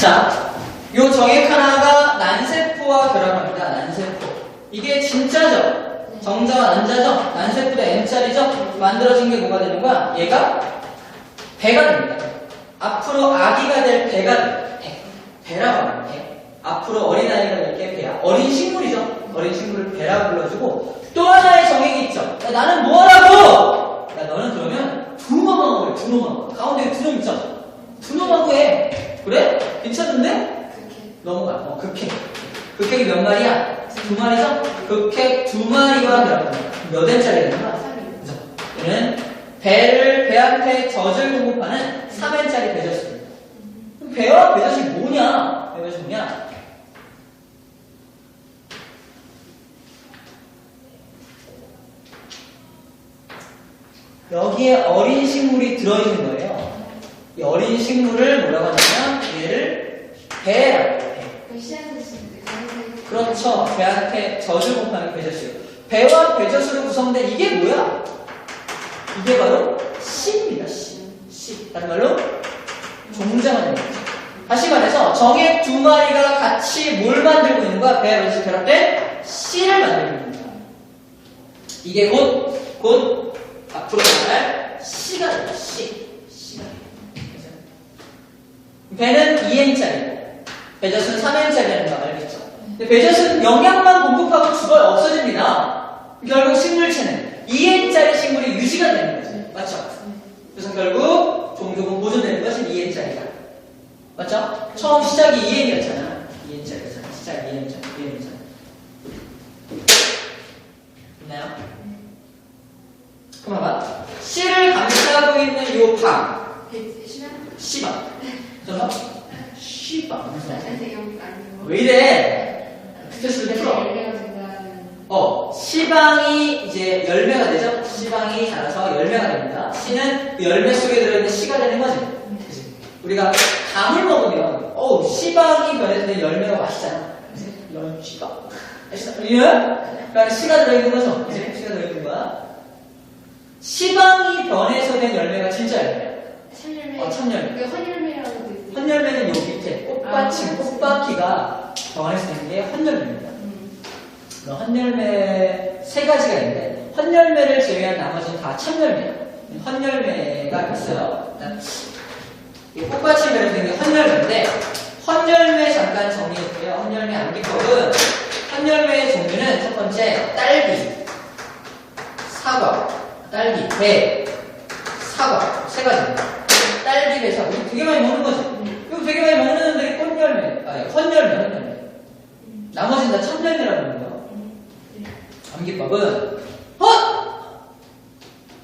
자, 요 정액 하나가 난세포와 결합합니다. 난세포. 이게 진짜죠? 정자와 난자죠? 난세포도 M자리죠? 만들어진 게 뭐가 되는 거야? 얘가 배가 됩니다. 앞으로 아기가 될 배가 돼요. 배. 배라고 합니다. 배. 앞으로 어린아이가 될 게 배야. 어린 식물이죠? 어린 식물을 배라고 불러주고 또 하나의 정액이 있죠. 야, 나는 뭐하라고? 야, 너는 그러면 두 놈만 하고 해. 두 놈만. 가운데 두 놈 있죠? 두 놈하고 해. 그래? 괜찮은데? 넘어가. 어, 극핵. 극핵이 몇 마리야? 두 마리죠? 극핵 두 마리와. 몇 N짜리 되는 거야? 그죠? 얘는 배를 배한테 젖을 공급하는 3N짜리 배젖입니다. 그럼 배와 배젖이 뭐냐? 배젖이 뭐냐? 여기에 어린 식물이 들어있는 거예요. 이 어린 식물을 뭐라고 하냐면 얘를 배라고. 배. 그렇죠. 배한테 젖을 공급하는 배젖이요. 배와 배젖으로 구성된 이게 뭐야? 이게 바로 씨입니다. 씨. 씨. 다른 말로 종자가 됩니다. 다시 말해서 정액 두 마리가 같이 뭘 만들고 있는 거야? 배와 배젖이 결합된 씨를 만들고 있는 거야. 이게 곧, 곧 앞으로 말할 씨가 됩니다. 씨. 배는 2N짜리고 배젖은 3N짜리라는 거 알겠죠? 근데 배젖은 영양만 공급하고 죽어요. 없어집니다. 결국 식물체는 2N짜리 식물이 유지가 되는 거지. 맞죠? 그래서 결국 종족은 보존되는 것이 2N짜리다. 맞죠? 처음 시작이 2N이었잖아. 2N짜리잖아. 시작 2N짜리. 2N이잖아. 있나요? 그럼 봐봐. 씨를 감싸고 있는 요 방. 씨방. 잠깐만. 씨방. 왜 이래? 스트레스를 풀어. 어, 시방이 이제 열매가 되죠? 시방이 자라서 열매가 됩니다. 씨는 그 열매 속에 들어있는 씨가 되는 거지. 그치? 우리가 감을 먹으면, 어우, 시방이 변해서 된 열매가 맛있잖아. 시방. 맛있어. 예? 그러니까 씨가 들어있는 거죠? 그치? 씨가 들어있는 거야. 시방이 변해서 된 열매가 진짜 열매야. 어, 참열매. 헌열매는 요 밑에 꽃받침, 아, 꽃바퀴가 병안에서 되는 게 헌열매입니다. 그럼 헌열매 세 가지가 있는데 헌열매를 제외한 나머지는 다 참열매예요. 헌열매가 있어요. 이 꽃받침이라는 게 헌열매인데 헌열매 잠깐 정리해볼게요. 헌열매 암기법은 헌열매의 종류는 첫 번째 딸기, 사과, 딸기, 배, 사과 세 가지입니다. 딸기, 배, 사과 이거 되게 많이 먹는 거지. 이거 되게 많이 먹는데 꽃열매, 아니 헌열매, 헌열매. 나머지는 다 참열매라고 하는 거예요. 암기법은 헛!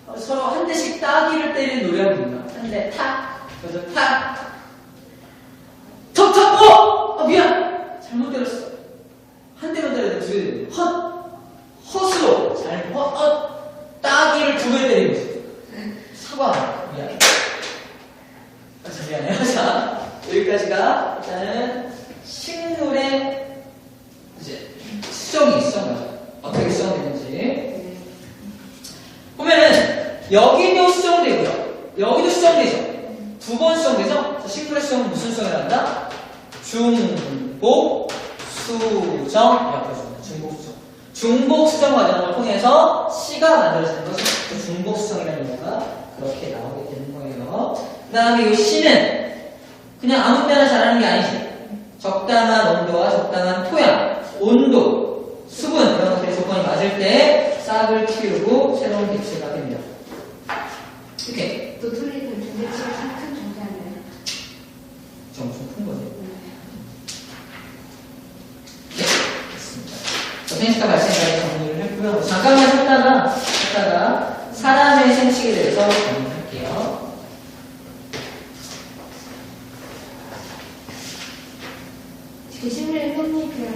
어, 서로 한 대씩 따기를 때리는 노래합니다. 한대 탁, 그래서 탁, 턱턱, 어! 아, 미안! 잘못 때렸어. 한 대만 때려야 돼. 두 대. 헛! 헛으로 잘, 헛, 헛! 따기를 두 배 때리고 있어. 사과. 미안해. 아, 자, 미안해요. 자, 여기까지가 일단은 식물의 이제 수정이 수정이죠. 어떻게 수정되는지. 보면은 여기도 수정되고요. 여기도 수정되죠. 두 번 수정되죠. 자, 식물의 수정은 무슨 수정을 한다? 중복 수정 이라고 해줍니다. 중복 수정. 중복 수정 과정을 통해서 씨가 만들어지는 것이 그 중복 수정이라는 용어가 그렇게 나오게 되는 거예요. 그 다음에 이 씨는 그냥 아무 때나 자라는 게 아니지. 적당한 온도와 적당한 토양, 온도, 수분 이런 것들의 조건이 맞을 때 싹을 틔우고 새로운 개체가 됩니다. 이렇게 점수 큰 거죠. 네, 됐습니다. 생시가 발생까지 정리를 했고요. 잠깐만 쉬다가 쉬다가 사람의 생식에 대해서 정리할게요. 게시물의 편입이랑